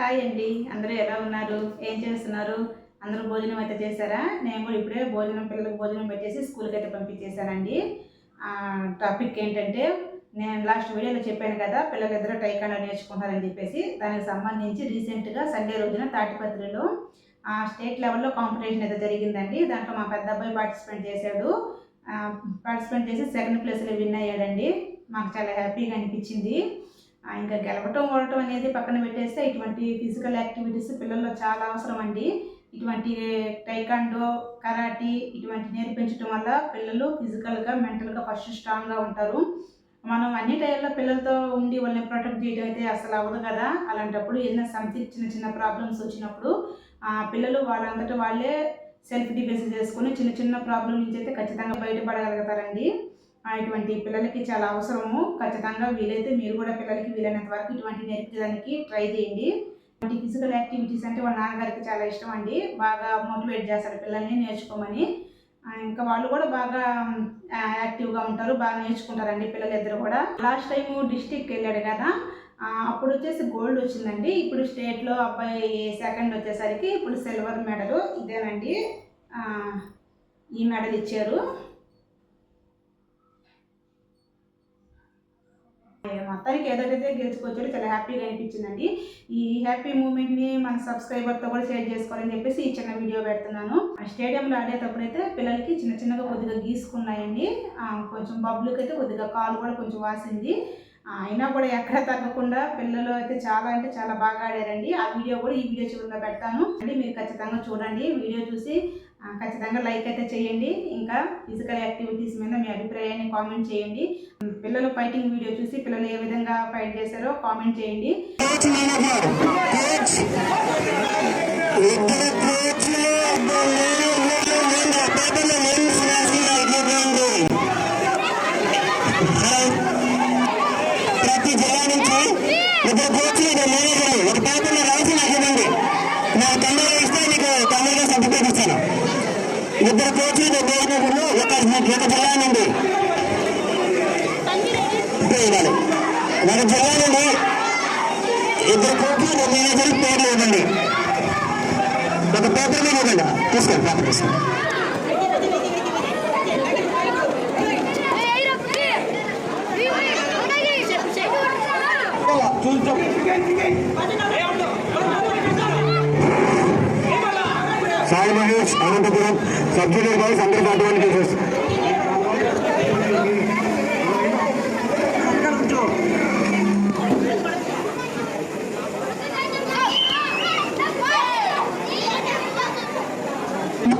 Hi అండి. అందరూ ఎలా ఉన్నారు? ఏం చేస్తున్నారు? అందరూ భోజనం అయితే చేశారా? నేను కూడా ఇప్పుడే భోజనం పిల్లలకు భోజనం పెట్టేసి స్కూల్కి అయితే పంపించేశానండి. టాపిక్ ఏంటంటే నేను లాస్ట్ వీడియోలో చెప్పాను కదా పిల్లలు ఇద్దరు టైకాండో నేర్చుకుంటారని చెప్పేసి. దానికి సంబంధించి రీసెంట్గా సండే రోజున తాటిపత్రిలో ఆ, స్టేట్ లెవెల్లో కాంపిటీషన్ అయితే జరిగిందండి. దాంట్లో మా పెద్ద అబ్బాయి పార్టిసిపేట్ చేశాడు. పార్టిసిపేట్ చేసి సెకండ్ ప్లేస్లో విన్ అయ్యాడండి. మాకు చాలా హ్యాపీగా అనిపించింది. ఇంకా గెలవటం ఓడటం అనేది పక్కన పెట్టేస్తే ఇటువంటి ఫిజికల్ యాక్టివిటీస్ పిల్లల్లో చాలా అవసరం అండి. ఇటువంటి టైకాండో కరాటీ ఇటువంటి నేర్పించడం వల్ల పిల్లలు ఫిజికల్గా మెంటల్గా ఫస్ట్ స్ట్రాంగ్గా ఉంటారు. మనం అన్ని టైంలో పిల్లలతో ఉండి వాళ్ళని ప్రొటెక్ట్ చేయడం అయితే అసలు అవ్వదు కదా. అలాంటప్పుడు ఏదైనా సంథింగ్ చిన్న చిన్న ప్రాబ్లమ్స్ వచ్చినప్పుడు ఆ పిల్లలు వాళ్ళంతటా వాళ్ళే సెల్ఫ్ డిఫెన్స్ చేసుకొని చిన్న చిన్న ప్రాబ్లం నుంచి అయితే ఖచ్చితంగా బయటపడగలుగుతారండి. ఇటువంటి పిల్లలకి చాలా అవసరము. ఖచ్చితంగా వీలైతే మీరు కూడా పిల్లలకి వీలైనంత వరకు ఇటువంటి నేర్పించడానికి ట్రై చేయండి. ఇటువంటి ఫిజికల్ యాక్టివిటీస్ అంటే వాళ్ళ నాన్నగారికి చాలా ఇష్టం అండి. బాగా మోటివేట్ చేస్తారు పిల్లల్ని నేర్చుకోమని. ఇంకా వాళ్ళు కూడా బాగా యాక్టివ్గా ఉంటారు బాగా నేర్చుకుంటారండి పిల్లలిద్దరు కూడా. లాస్ట్ టైం డిస్టిక్ వెళ్ళాడు కదా అప్పుడు వచ్చేసి గోల్డ్ వచ్చిందండి. ఇప్పుడు స్టేట్లో అబ్బాయి సెకండ్ వచ్చేసరికి ఇప్పుడు సిల్వర్ మెడల్ ఇదేనండి. ఈ మెడల్ ఇచ్చారు. మొత్తానికి ఏదైతే గెలుచుకొచ్చాడో చాలా హ్యాపీగా అనిపించిందండి. ఈ హ్యాపీ మూమెంట్ని మన సబ్స్క్రైబర్తో కూడా షేర్ చేసుకోవాలని చెప్పేసి ఈ చిన్న వీడియో పెడుతున్నాను. ఆ స్టేడియంలో ఆడేటప్పుడు అయితే పిల్లలకి చిన్న చిన్నగా కొద్దిగా గీసుకున్నాయండి. కొంచెం బబ్బులకి అయితే కొద్దిగా కాలు కూడా కొంచెం వాసింది. అయినా కూడా ఎక్కడ తగ్గకుండా పిల్లలు అయితే చాలా అంటే చాలా బాగా ఆడారండి. ఆ వీడియో కూడా ఈ వీడియో చివరిలో పెడతాను. అంటే మీరు ఖచ్చితంగా చూడండి. వీడియో చూసి ఖచ్చితంగా లైక్ అయితే చేయండి. ఇంకా ఫిజికల్ యాక్టివిటీస్ మీద మీ అభిప్రాయాన్ని కామెంట్ చేయండి. పిల్లలు ఫైటింగ్ వీడియో చూసి పిల్లలు ఏ విధంగా ఫైట్ చేశారో కామెంట్ చేయండి. ప్రతి జిల్లా నుంచి ఇద్దరు కోచ్లు ఇద్దరు మేనేజర్లు ఒక పేపర్లో రాసి నాకు ఇవ్వండి. నా తొందరగా ఇస్తే నీకు తొందరగా సర్టిఫికేట్ ఇస్తాను. ఇద్దరు కోచ్లు ఇద్దరు మేనేజర్లు ఒక ఒక జిల్లా నుండి ఇప్పుడే ఇవ్వాలి మన జిల్లా నుండి ఇద్దరు కోచ్లు ఇద్దరు మేనేజర్లు పేర్లు ఇవ్వండి. ఒక పేపర్ మీద ఇవ్వండి. తీసుకోండి పేపర్ తీసుకోండి. సాయి మహేష్ అనంతపురం సబ్సిడీ బాయ్స్ అందరి పాటు వన్ కేసెస్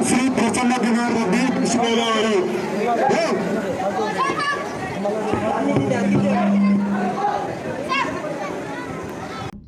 శ్రీ ప్రసన్న కుమార్ రెడ్డి కృష్ణగోదావరి